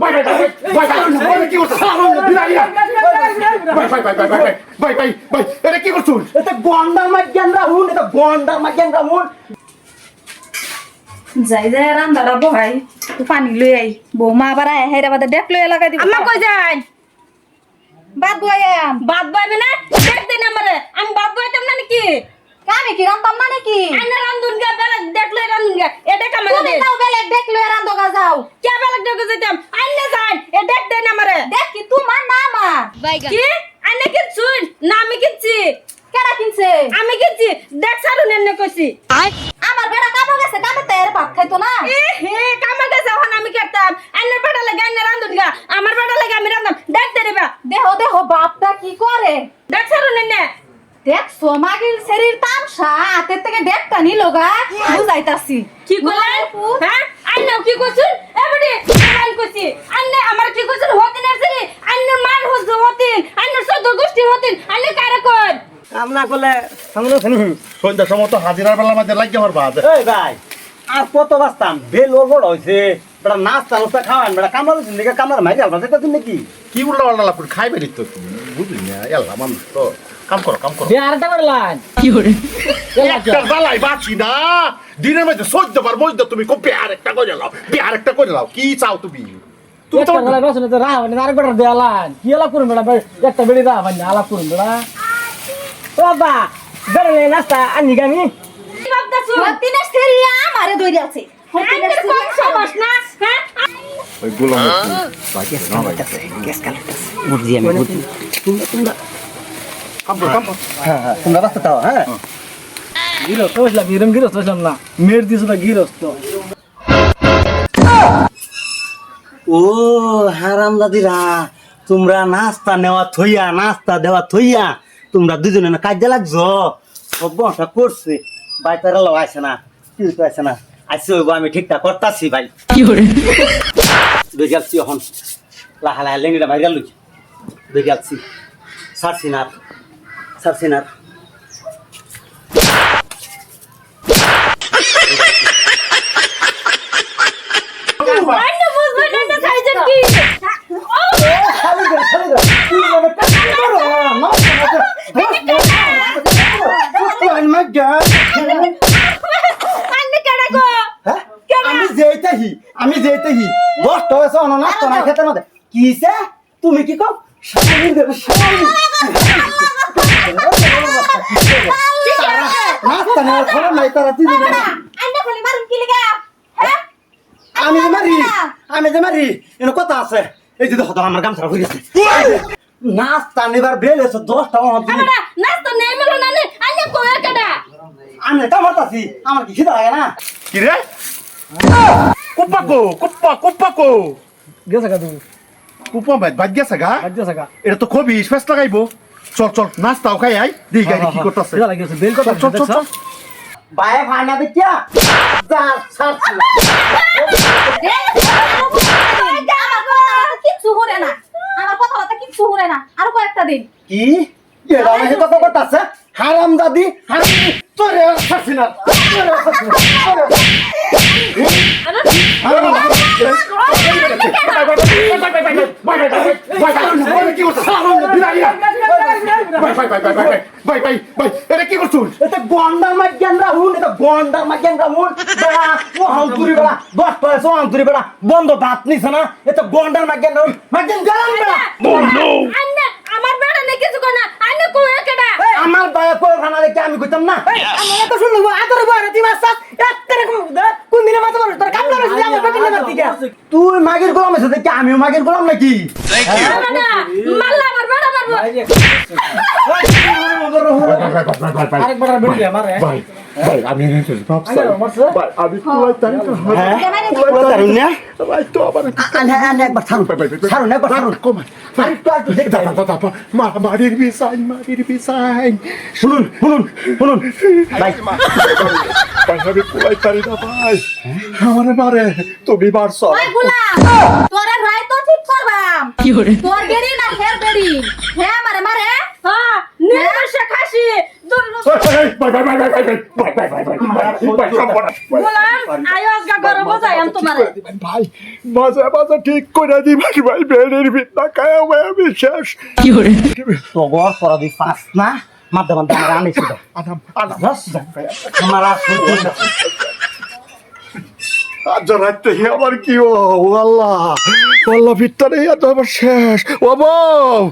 ভাই ভাই ভাই ভাই ভাই কি করছিস বিরাইয়া ভাই ভাই ভাই ভাই ভাই ভাই ভাই ভাই এটা কি করছিস এটা গন্ডার মাজ্ঞান রাহুল এটা গন্ডার মাজ্ঞান রাহুল। যাই যাই রান্দাটা বহাই পানি লই আই। বৌমা আবার আয় হেরা বাদে ডেক লই লাগাই দিব। আম্মা কই যাই? বাদ বই আম। বাদ বইবে না দেখ দিন আমারে আমি বাদ বইতাম না নাকি? কানে কি রান্তাম না নাকি? আইনা রান্ধুন গা বেলা দেখলে রান্ধুন গা এটা কামে তুমি দে। তাও বেলে ডেক লই রান্দগা যাও কে বেলা দেখে যেতাম আইনা যাই এ দেখ দেন আমারে দেখ কি তোমার না কি? আইনা কিনছু না আমি কিনছি কেডা কিনছে? আমি কিনছি দেখ সারুন এনে কইছি। আমার বেড়া কামো গেছে কামে তের ভাত খাইতো না। এ হে কামে গেছে এখন আমি খেতাম। আইনের বেটা লাগে আইনা রান্ধুন গা। আমার বেটা লাগে আমি রান্ধাম দেখ দে রেবা। দেহ দেহ বাপটা কি করে? দেখ সারুন এনে। দেখ সোমাগির শরীর তামসা? হাতের থেকে ডেকটা নিল গা। বুঝাইতাছি। কি করলেন? হ্যাঁ? আইনাও কি করছুন? এবারে আইন কইছি আইনে আমার কি করছুন? হতিন আছে আইনের মার হস হতিন। আইনের সদ গোষ্ঠী হতিন। আইনে কারে কর? আমরা করলে সামনে শুনি। সন্ধ্যার সময় তো হাজিরার বেলার মধ্যে লাগিয়ে আমার বাদ এই ভাই আর কত বাঁচতাম বেল ওর বড় হয়েছে বেটা নাস্তা নাস্তা খাওয়ান বেটা কামড় জিন্দিকে কামড় মাইরে আলবা সেটা তুমি কি কি উল্টা পাল্টা লাভ খাইবে তো বুঝলি না মানুষ তো। কাম করো কাম করো। আরেকটা করলাম একটা জ্বালাই বাঁচি না। দিনের মধ্যে সহ্য বার মধ্যে তুমি খুব পেয়ার একটা করে লাও পেয়ার একটা করে লাও। কি চাও তুমি? তুমি তো একটা গলায় বাসনে তো রাহ মানে আরেকবার দেয়ালান কি আলাপ করুন বেড়া একটা বেড়ি রাহ মানে আলাপ করুন বেড়া বাবা বেড়ে নাস্তা আনি গামি কি হতিনের শরীর আমারে দইরে আছে। হতিনের আইনের কম হ্যাঁ? ওই গোলাম বুঝছি আমি বুঝছি কাম করো কাম করো হ্যাঁ হ্যাঁ তোমরা রাস্তা দাও হ্যাঁ? গিরস্ত বসলাম গিরম গিরস্ত না। মেয়ের গিরস্ত ও হারাম দাদিরা তোমরা নাস্তা নেওয়া থইয়া নাস্তা দেওয়া থইয়া তোমরা দুজনে না কাজে লাগছো? সব বসা করছে। ভাই তারা লো আসে না কি তো আসে না। আসছে হইব আমি ঠিকঠাক করতাছি ভাই। কি দেখে আসছি এখন। লাহা লাহা লেঙ্গিটা ভাই গেল দেখে আসছি সারছি না ছাড়ছি আমি যেইতেহি আমি যেইতেহি। আছে অননাথ তোনার খেতে মধ্যে কিসে তুমি কি কো শামিল দেবে শামিল নাস্তা নেওয়ার নাই তারা তুই দিবে না। আইনা খালি মারুন কি লাগা হ্যাঁ আমি যে মারি আমি যে মারি এনে কথা আছে এই যে দেখো আমার গামছা হয়ে গেছে নাস্তা নেবার বেল এসে দশটা নাস্তা নেই মেলো না কেডা আমি এটা মারতাছি আমার কি খিদা লাগে না কি রে কুপ্পাকো কুপ্পা কুপ্পাকো গেছে গা কুপ্পা ভাই বাদ গেছে গা বাদ গেছে গা এটা তো খুবই স্পেস লাগাইবো চল চল নাস্তাও খাই আই দেখি গাড়ি কি করতেছে কথা চল চল চল বায়ে ফানা দেখিয়া যা ছাড়ছি কিচ্ছু হরে না আমার কথাবার্তা কিচ্ছু হরে না আরও কয়েকটা দিন কি এটা আমাকে কথা করতেছে হারাম দাদি হারাম তোরে তোরে ছাড়ছি না, তোরে হারাম দাদি। এটা গন্ডার মাজ্ঞান রাহুল এটা গন্ডার মাজ্ঞান রাহুল বেড়া ও হাউতুরি বেড়া দশ পয়সা হাউতুরি বেড়া বন্ধ ভাত নিছে না এটা গন্ডার মাজ্ঞান রাহুল মাজ্ঞান গেলাম বেড়া আমার বেটা নে কিছু না আইনে কই কেডা? আমার বায়া করে খানা দেখে আমি কইতাম না? আমি আদর বড় কোন দিনে তোর কাম আমার না তুই মাগের গোলাম আছে দেখি আমিও মাগের গোলাম নাকি? মারির বিসাইন মারির বিসাইন শুনুন শুনুন শুনুন। ভাই। আমি কুলাই পারি না ভাই। আমারে মারে তুমি মারছ। তোরা রায় তো ঠিক করবাম। তোর বেরি না হের মারি হে মারে মারে হ্যাঁ নির্দেশে খাসি ঠিক করে দিবা ভাই বেড়ের ভিতরা কায়া মায়া বিশ্বাস কি করে তগর পরা আমার কি আল্লাহ আল্লাহ ভিতরে আমার শেষ। বউ